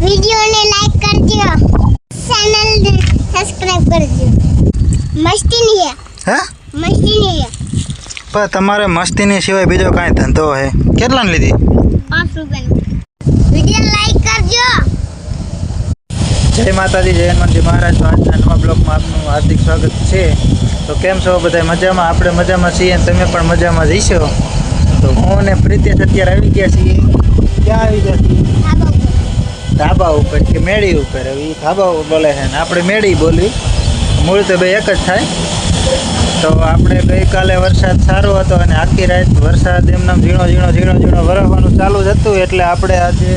વિડીયોને લાઈક કરજો. ચેનલને સબસ્ક્રાઇબ કરજો. મસ્તી નહીં હે? મસ્તી હે. પણ તમારે મસ્તીની સિવાય બીજો કાંઈ ધંધો હે? કેટલાને લીધી? પાંચ રૂપિયા વીડિયો લાઈક કરજો. જય માતાજી જય હનુમાનજી મહારાજ. આજના નવા બ્લોગમાં આપનું હાર્દિક સ્વાગત છે. તો કેમ છો બધા? મજામાં? આપણે મજામાં છીએ અને તમે પણ મજામાં જઈશો તો હું અને પ્રીતેશ અત્યારે આવી ગયા છીએ. ક્યાં આવી ગયા છીએ? ધાબા ઉપર. કે મેળી ઉપર, હવે એ ધાબા બોલે છે ને, આપણે મેળી બોલવી. મૂળ તો બે એક જ થાય. તો આપણે ગઈકાલે વરસાદ સારો હતો અને આખી રાત વરસાદ એમનામ ઝીણો ઝીણો ઝીણો ઝીણો વરસવાનું ચાલુ જ હતું, એટલે આપણે આજે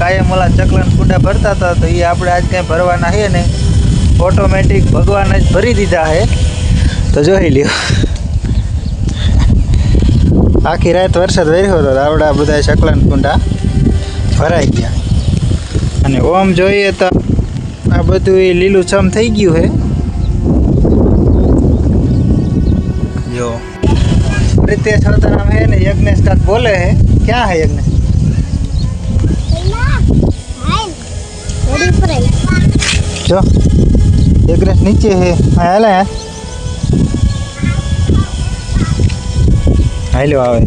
કાયમ ઓલા ચકલાન કુંડા ભરતા હતા, તો એ આપણે આજ કંઈ ભરવાના છે ને ઓટોમેટિક ભગવાને જ ભરી દીધા છે. તો જોઈ લ્યો. આખી રાત વરસાદ વર્યો હતો આપણા બધા ચકલાન કુંડા ભરાઈ ગયા. અને ઓમ જોઈએ તો આ બધું એ લીલુંછમ થઈ ગયું હે. જો. પ્રિતેશ નામ હે ને યજ્ઞેશ કાક બોલે હે. ક્યાં હે યજ્ઞેશ. જો. યજ્ઞેશ નીચે હે. હાલે, હે. હાલ્યો આવે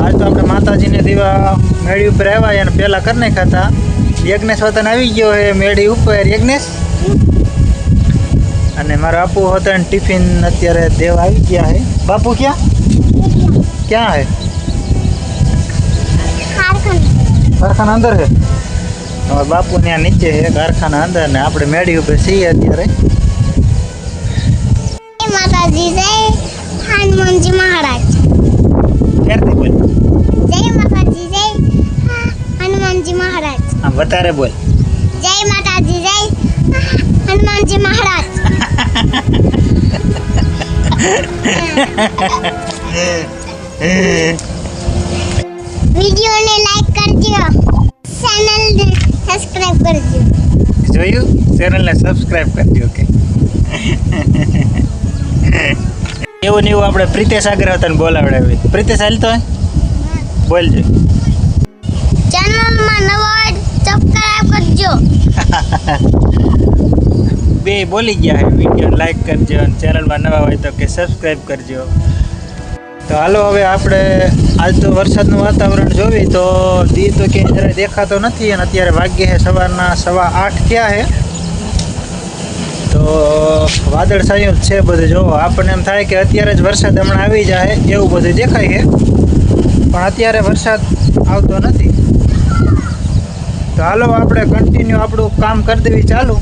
આજ તો આપણે માતાજીને દીવા મેળી ઉપર આવ્યા અને પહેલા કરી નાખ્યા હતા. યજ્ઞેશ વતન આવી ગયો હે મેળી ઉપર. યજ્ઞેશ? અને મારા બાપુ હતો ને ટિફિન અત્યારે દેવ આવી ગયા હે બાપુ ક્યાં? ક્યાં હે કારખાના. અંદર હે અમારા બાપુ ત્યાં નીચે હે કારખાના અંદર ને આપણે મેળી ઉપર છીએ અત્યારે. માતાજી જય હનુમાનજી મહારાજ. ક્યારથી બોલ વધારે બોલ. જય માતાજી જય હનુમાનજી મહારાજ. વિડીયોને લાઈક કરજો ચેનલને સબસ્ક્રાઇબ કરજો. જોયું? ચેનલને સબસ્ક્રાઇબ કરજો કે એવું ને એવું આપણે પ્રિતેશ અગ્રવતન બોલાવડાવી. પ્રિતેશ હાલતો હોય? બોલજો. ચેનલમાં નવા સબસ્ક્રાઇબ કરજો. બે બોલી ગયા હે વીડિયો લાઈક કરજો અને ચેનલમાં નવા હોય તો કે સબસ્ક્રાઇબ કરજો. તો હાલો હવે આપણે આજ તો વરસાદનું વાતાવરણ જોવી તો દી તો ક્યાંય જરાય દેખાતો નથી અને અત્યારે વાગ્યે છે સવારના સવા આઠ થયા છે તો વાદળ સાયું છે બધું. જોવો આપણને એમ થાય કે અત્યારે જ વરસાદ હમણાં આવી જાય એવું બધું દેખાય છે. પણ અત્યારે વરસાદ આવતો નથી. તો હાલો આપણે કન્ટિન્યુ આપણું કામ કરી દેવી. ચાલુ.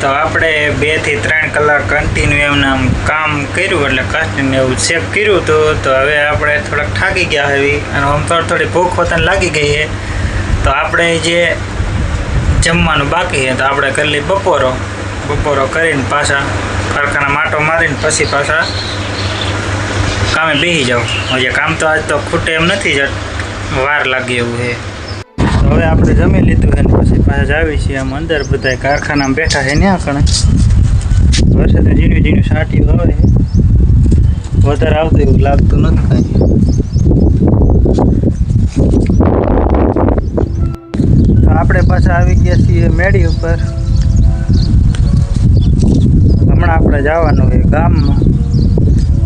તો આપણે બેથી ત્રણ કલાક કન્ટિન્યુ એમને આમ કામ કર્યું એટલે કન્ટિન્યુ એવું ચેક કર્યું હતું તો હવે આપણે થોડાક થાકી ગયા હવે અને આમ થોડી થોડી ભૂખ વતન લાગી ગઈ છે તો આપણે જે જમવાનું બાકી છે તો આપણે કરી લઈ બપોરો. બપોરો કરીને પાછા કારખાના માટો મારીને પછી પાછા કામે બેસી જાઉં. હજી કામ તો આજ તો ખૂટે એમ નથી જ. વાર લાગે એવું છે તો હવે આપણે જમી લીધું છે પછી પાછા જાવી છીએ આમ અંદર. બધા કારખાનામાં બેઠા છે ત્યાં કણે. વરસાદ ઝીણું ઝીણું સાટીયું આવે વધારે આવતું એવું લાગતું નથી કાંઈ. તો આપણે પાછા આવી ગયા છીએ મેળી ઉપર. હમણાં આપણે જવાનું છે ગામમાં.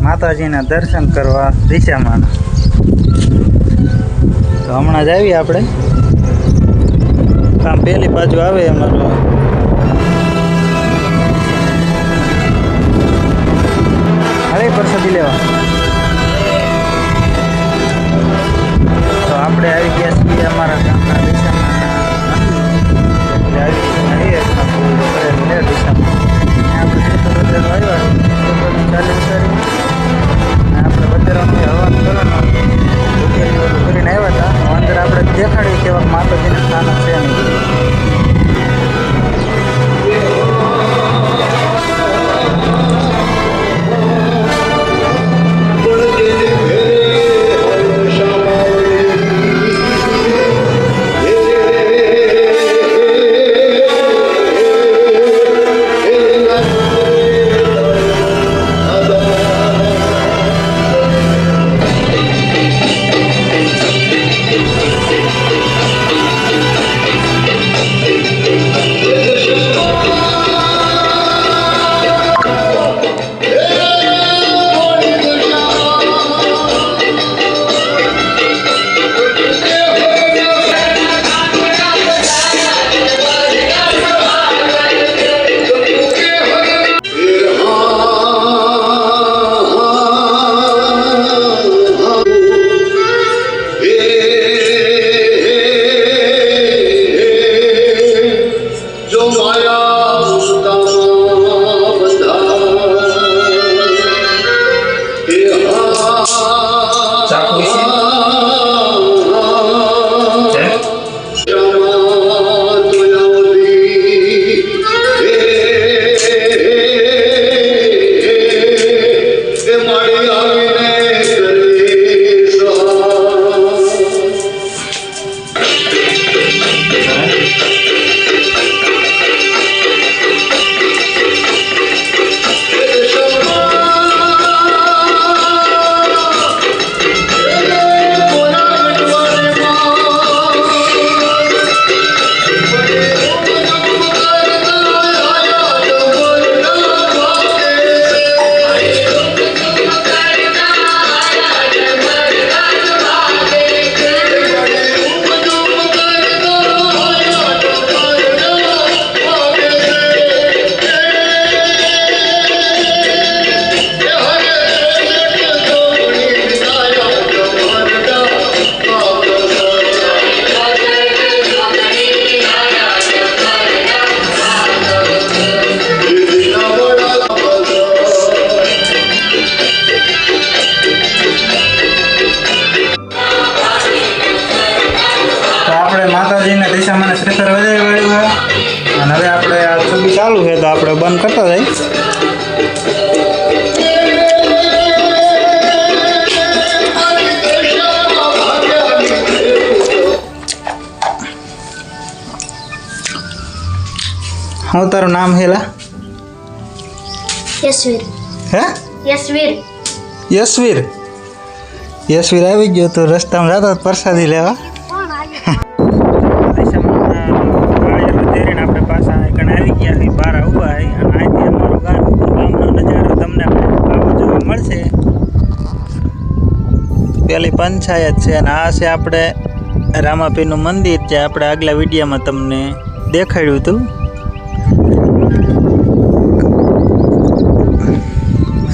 માતાજીના દર્શન કરવા દિશામાં તો હમણાં જ આવીએ આપણે. આમ પેલી બાજુ આવે અમારું હરે પરસદી લેવા. શ્રીફળ વધારે વાળ્યું હોય. અને હવે આપણે આ છબી ચાલુ છે તો આપણે બંધ કરતા જાય હું તારું નામ હેલા? યશવીર. હે? યશવીર. યશવીર? યશવીર આવી ગયો તો રસ્તામાં જતો પ્રસાદી લેવા આપણે પાછા આગળ આવી ગયા છીએ બહાર ઊભા છે અને અહીંથી અમારું ગામ ગામનો નજારો તમને આવો જોવા મળશે પેલી પંચાયત છે અને આ છે આપણે રામાપીરનું મંદિર જે આપણે આગલા વિડીયોમાં તમને દેખાડ્યું હતું.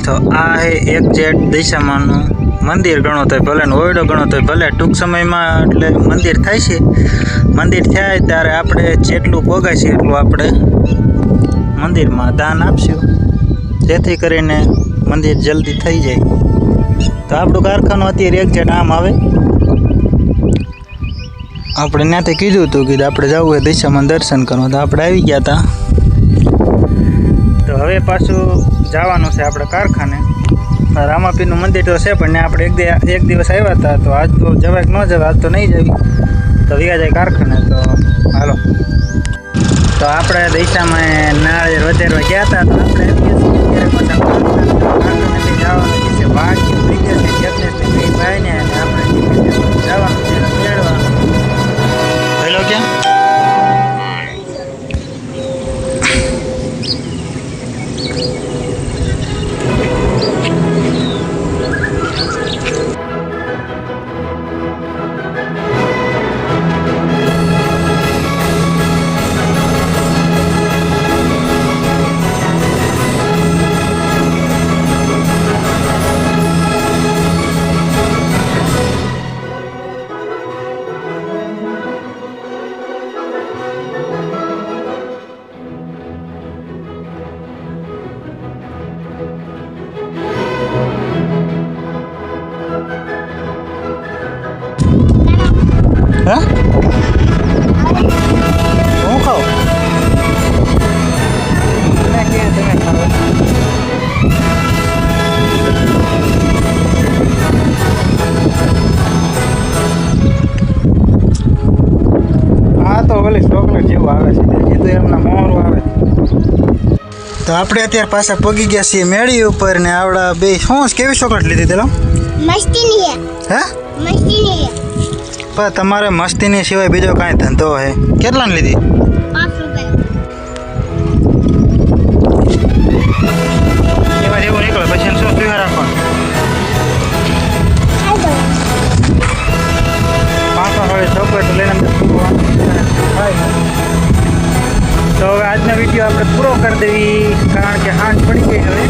તો આ છે એક જેટ દિશામાંનું મંદિર ગણો તો ભલે ને ઓયડો ગણો તો ભલે ટૂંક સમયમાં એટલે મંદિર થાય છે. મંદિર થાય ત્યારે આપણે જેટલું પોગાય એટલું આપણે મંદિરમાં દાન આપશું. જેથી કરીને મંદિર જલ્દી થઈ જાય. તો આપણું કારખાનું અત્યારે એક જેટ આમ આવે. આપણે ત્યાંથી કીધું હતું કે આપણે જવું હોય દિશામાં દર્શન કરવા, તો આપણે આવી ગયા હતા તો હવે પાછું જવાનું છે આપણે કારખાને. રામાપીરનું મંદિર તો છે, પણ આપણે એક એક દિવસ આવ્યા હતા તો આજ તો જવાય ન જવાય, આજ તો નહીં જવી. તો વ્યા જાય કારખાને, તો હાલો. તો આપણે દિશામાં નાળિયેર વધારવા ગયા હતા તો આપણે જવાનું છે, વાઘ હા ખાઉં આ તો ચોકલેટ જેવું આવે છે એ તો એમના મોરું આવે તો આપણે અત્યારે પાછા પગી ગયા છીએ મેળી ઉપર ને આવડા બે શું કેવી ચોકલેટ લીધી તેલો? મસ્તીની હે. હે? મસ્તીની હે. પણ તમારે મસ્તીની સિવાય બીજો કાંઈ ધંધો હે? કેટલાની લીધી? પાંચ રૂપિયા. એમાં જેવું નીકળે પછી એને શું પીવા રાખવાનું? પાંચસો વાળી ચોકલેટ લઈને અમને ખૂબ વાંધો થાય. તો હવે આજનો વીડિયો આપણે પૂરો કરી દેવી કારણ કે હાંજ પડી ગઈ હવે.